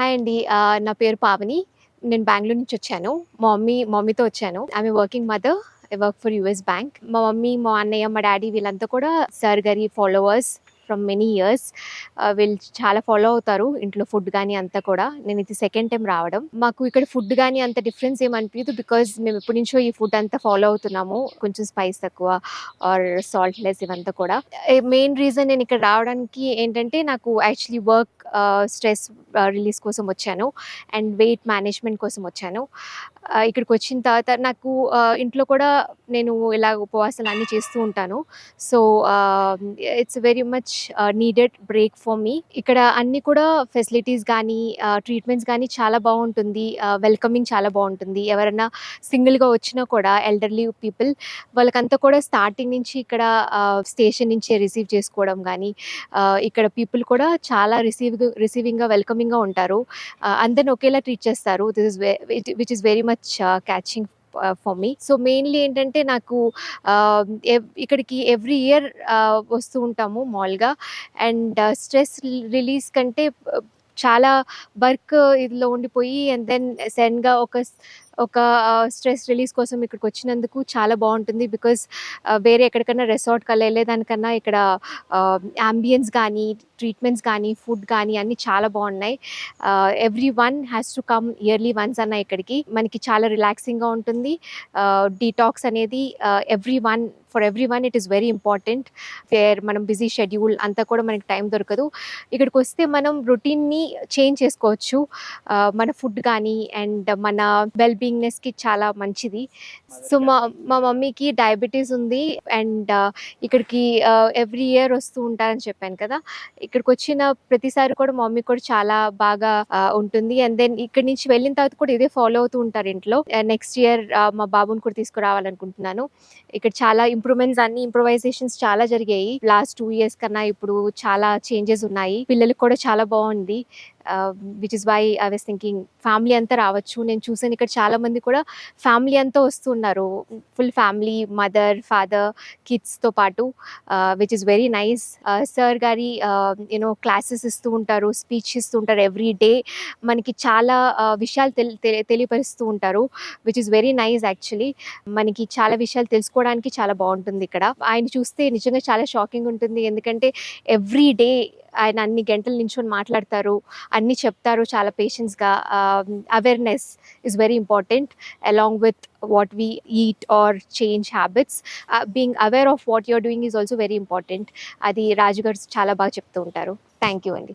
Hi అండి నా పేరు పావని. నేను బెంగళూరు నుంచి వచ్చాను. మా మమ్మీ మమ్మీతో వచ్చాను. I'm working mother. I work for US bank. మా మమ్మీ, మా అన్నయ్య, మా డాడీ వీళ్ళంతా కూడా సార్ గారి ఫాలోవర్స్ ఫ్రమ్ మెనీ ఇయర్స్. వీళ్ళు చాలా ఫాలో అవుతారు ఇంట్లో ఫుడ్ కానీ అంతా కూడా. నేను ఇది సెకండ్ టైం రావడం. మాకు ఇక్కడ ఫుడ్ కానీ అంత డిఫరెన్స్ ఏమి బికాజ్ మేము ఎప్పటినుంచో ఈ ఫుడ్ అంతా ఫాలో అవుతున్నాము. కొంచెం స్పైస్ తక్కువ ఆర్ సాల్ట్ లెస్ ఇవంతా కూడా. మెయిన్ రీజన్ నేను ఇక్కడ రావడానికి ఏంటంటే నాకు యాక్చువల్లీ వర్క్ స్ట్రెస్ రిలీజ్ కోసం వచ్చాను. అండ్ వెయిట్ మేనేజ్‌మెంట్ కోసం వచ్చాను. Uh, ఇక్కడికి వచ్చిన తర్వాత నాకు uh, ఇంట్లో కూడా నేను ఇలా ఉపవాసాలు అన్నీ చేస్తూ ఉంటాను. So, it's very much needed break for me. ఇక్కడ అన్నీ కూడా ఫెసిలిటీస్ కానీ ట్రీట్మెంట్స్ కానీ చాలా బాగుంటుంది వెల్కమింగ్ చాలా బాగుంటుంది ఎవరైనా సింగిల్‌గా వచ్చినా కూడా ఎల్డర్లీ పీపుల్ వాళ్ళకంతా కూడా స్టార్టింగ్ నుంచి ఇక్కడ స్టేషన్ నుంచే రిసీవ్ చేసుకోవడం కానీ ఇక్కడ పీపుల్ కూడా చాలా రిసీవ్ రిసీవింగ్‌గా, వెల్కమింగ్‌గా ఉంటారు. అందరిని ఒకేలా ట్రీట్ చేస్తారు. This is way which is very much catching for me. So, mainly ఏంటంటే నాకు ఇక్కడికి ఎవ్రీ ఇయర్ వస్తూ ఉంటాము మాల్గా అండ్ స్ట్రెస్ రిలీజ్ కంటే చాలా వర్క్ ఇదిలో ఉండిపోయి అండ్ దెన్ సడెన్‌గా ఒక ఒక స్ట్రెస్ రిలీజ్ కోసం ఇక్కడికి వచ్చినందుకు చాలా బాగుంటుంది బికాస్ వేరే వేరే ఎక్కడికన్నా వెళ్ళే దానికన్నా ఇక్కడ అంబియన్స్ యాంబియన్స్ ట్రీట్మెంట్స్ కానీ ఫుడ్ కానీ అన్నీ చాలా బాగున్నాయి every one has to come yearly once అన్న ఇక్కడికి. మనకి చాలా రిలాక్సింగ్‌గా ఉంటుంది. డీటాక్స్ అనేది every one for every one it is very important. Fair మనం బిజీ షెడ్యూల్ అంతా కూడా మనకి టైం దొరకదు. ఇక్కడికి వస్తే మనం రొటీన్‌ని చేంజ్ చేసుకోవచ్చు. మన ఫుడ్ కానీ అండ్ మన వెల్ బీయింగ్‌నెస్‌కి చాలా మంచిది. సో, మా మా మమ్మీకి డయాబెటీస్ ఉంది. అండ్ ఇక్కడికి ఆహ్, ఎవ్రీ ఇయర్ వస్తూ ఉంటారని చెప్పాను కదా! ఇక్కడికొచ్చిన ప్రతిసారి కూడా మా మమ్మీకి కూడా చాలా బాగా ఆహ్, ఉంటుంది. అండ్ దెన్ ఇక్కడి నుంచి వెళ్ళిన తర్వాత కూడా ఇదే ఫాలో అవుతూ ఉంటారు ఇంట్లో. నెక్స్ట్ ఇయర్ మా బాబుని కూడా తీసుకురావాలనుకుంటున్నాను. ఇక్కడ చాలా ఇంప్రూవ్‌మెంట్స్ అన్నీ ఇంప్రూవైజేషన్స్ చాలా జరిగాయి. లాస్ట్ 2 ఇయర్స్ కన్నా ఇప్పుడు చాలా చేంజెస్ ఉన్నాయి. పిల్లలకి కూడా చాలా బావుంది. Which is why I was thinking family అంతా రావచ్చు. నేను చూసాను ఇక్కడ చాలా మంది కూడా ఫ్యామిలీ అంతా వస్తున్నారు. ఫుల్ ఫ్యామిలీ, మదర్, ఫాదర్, కిడ్స్‌తో పాటు which is very nice. Sir గారి యూనో క్లాసెస్ ఇస్తూ ఉంటారు. స్పీచ్ ఇస్తూ ఉంటారు ఎవ్రీ డే. మనకి చాలా విషయాలు తెలి తెలియపరుస్తూ ఉంటారు. Which is very nice actually. మనకి చాలా విషయాలు తెలుసుకోవడానికి చాలా బాగుంటుంది ఇక్కడ. ఆయన చూస్తే నిజంగా చాలా షాకింగ్ ఉంటుంది. ఎందుకంటే ఎవ్రీ డే ఆయన అన్ని గంటలు నించుని మాట్లాడతారు. అన్నీ చెప్తారు చాలా పేషెన్స్‌గా. Awareness is very important along with what we eat or change habits. Ah, being aware of what you doing is also very important. అది రాజు గారు చాలా బాగా చెప్తూ ఉంటారు. థ్యాంక్ యూ అండి.